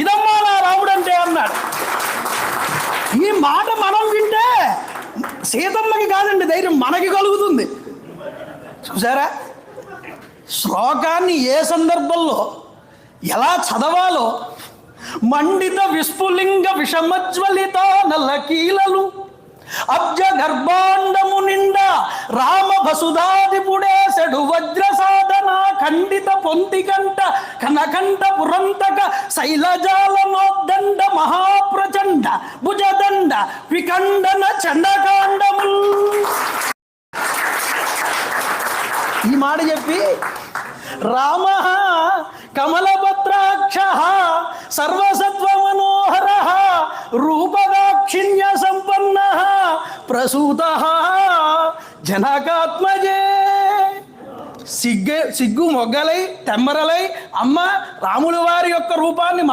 ఇదమ్మా నా రాముడు అంటే అన్నాడు. ఈ మాట మనం వింటే సీతమ్మకి కాదండి ధైర్యం మనకి కలుగుతుంది. చూసారా? శ్లోకాన్ని ఏ సందర్భంలో ఎలా చదవాలో మండిత విస్ఫులింగ విషమజ్వలిత నల్లకీలలు అబ్జ గర్భాండము నిండా రామ వసుధాదిపుడేసడు వజ్ర సాధన ఖండిత పొందికంట కనకంట పురంతక శైలజాలమోద్దండ మహాప్రచండ భుజదండ వికండన చండకాండము. ఈ మాట చెప్పి రామ కమలభద్రాక్ష సర్వసత్వ మనోహర రూపదాక్షిణ్య సంపన్న ప్రసూత జనకాత్మజే. సిగ్గు సిగ్గు మొగ్గలై తెమ్మరలై అమ్మ రాముల వారి యొక్క రూపాన్ని మన